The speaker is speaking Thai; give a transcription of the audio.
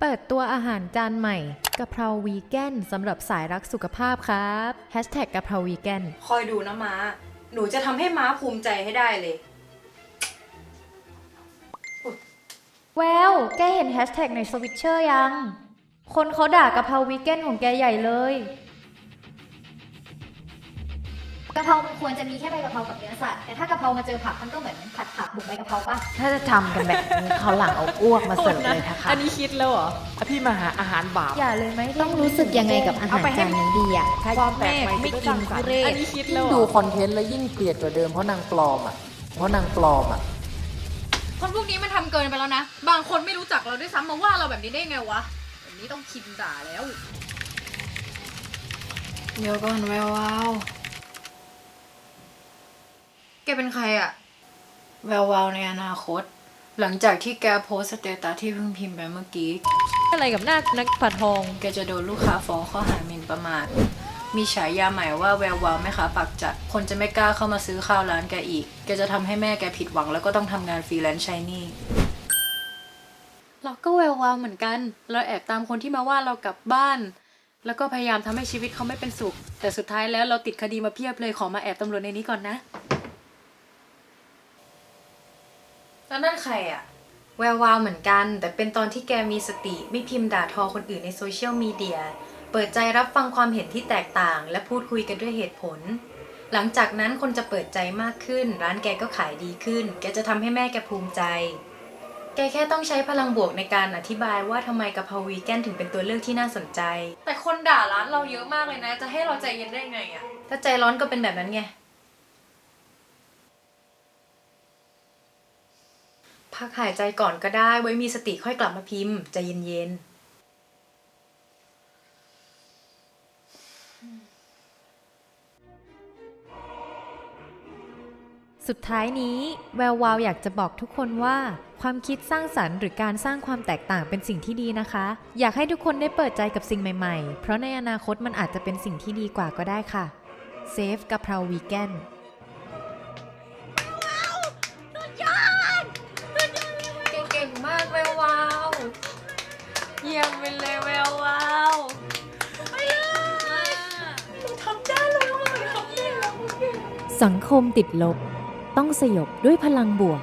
เปิดตัวอาหารจานใหม่กะเพราวีแกนสำหรับสายรักสุขภาพครับแฮชแท็กกะเพราวีแกนคอยดูนะม้า หนูจะทำให้ม้าภูมิใจให้ได้เลย แววแกเห็นแฮชแท็กในสวิตเชอร์ยัง คนเขาด่ากะเพราวีแกนของแกใหญ่เลย กะเพรามันควรจะมีแค่ใบกะเพรากับเนื้อสัตว์แต่ถ้ากะเพรามาเจอผักมันก็เหมือนผัดผัก บุกใบกะเพราป่ะ ถ้าจะทำกันแบบนี้เขาวหลังเอาอ้วกมาเสิร์ฟเลยนะคะ อันนี้คิดแล้วเหรออะพี่มาหาอาหารบาป อย่าเลยไหมต้องรู้สึกยังไงกับอาหารจานนี้ดีอะความแปลกใหม่ไม่กินทุเรอัศนนี้คิดแล้วเหรดูอคอนเทนต์แล้วยิ่งเกลียดกว่าเดิมเพราะนางปลอมอะ เพราะนางปลอมอะ คนพวกนี้มันทำเกินไปแล้วนะ บางคนไม่รู้จักเราด้วยซ้ำมาว่าเราแบบนี้ได้ไงวะแบบนี้ต้องคิมด่าแล้ว เดี๋ยวก่อนแวววาวแกเป็นใครอะ แวววาวในอนาคต หลังจากที่แกโพสต์สเตตัสที่เพิ่งพิมพ์ไปเมื่อกี้ อะไรกับหน้านักผัดทอง แกจะโดนลูกค้าฟ้องข้อหาหมิ่นประมาท มีฉายาใหม่ว่าแวววาวแม่ค้าปากจัด คนจะไม่กล้าเข้ามาซื้อข้าวร้านแกอีก แกจะทำให้แม่แกผิดหวังแล้วก็ต้องทำงานฟรีแลนซ์ใช้หนี่ เราก็แวววาวเหมือนกัน เราแอบตามคนที่มาว่าเรากลับบ้าน แล้วก็พยายามทำให้ชีวิตเขาไม่เป็นสุข แต่สุดท้ายแล้วเราติดคดีมาเพียบเลยขอมาแอบตำรวจในนี้ก่อนนะ แล้วนั่นใครอะแวววาวเหมือนกัน แต่เป็นตอนที่แกมีสติไม่พิมพ์ด่าทอคนอื่นในโซเชียลมีเดีย เปิดใจรับฟังความเห็นที่แตกต่าง และพูดคุยกันด้วยเหตุผล หลังจากนั้นคนจะเปิดใจมากขึ้น ร้านแกก็ขายดีขึ้น แกจะทำให้แม่แกภูมิใจ แกแค่ต้องใช้พลังบวกในการอธิบายว่าทำไมกะเพราวีแกนถึงเป็นตัวเลือกที่น่าสนใจ แต่คนด่าร้านเราเยอะมากเลยนะ จะให้เราใจเย็นได้ไงอะถ้าใจร้อนก็เป็นแบบนั้นไง พักหายใจก่อนก็ได้ไว้มีสติค่อยกลับมาพิมพ์ใจเย็นๆสุดท้ายนี้แวววาวอยากจะบอกทุกคนว่า ความคิดสร้างสรรค์หรือการสร้างความแตกต่างเป็นสิ่งที่ดีนะคะ อยากให้ทุกคนได้เปิดใจกับสิ่งใหม่ๆ เพราะในอนาคตมันอาจจะเป็นสิ่งที่ดีกว่าก็ได้ค่ะเซฟกะเพราวีแกน เยี่ยมไปเลยแวววาวสังคมติดลบ ต้องสยบด้วยพลังบวก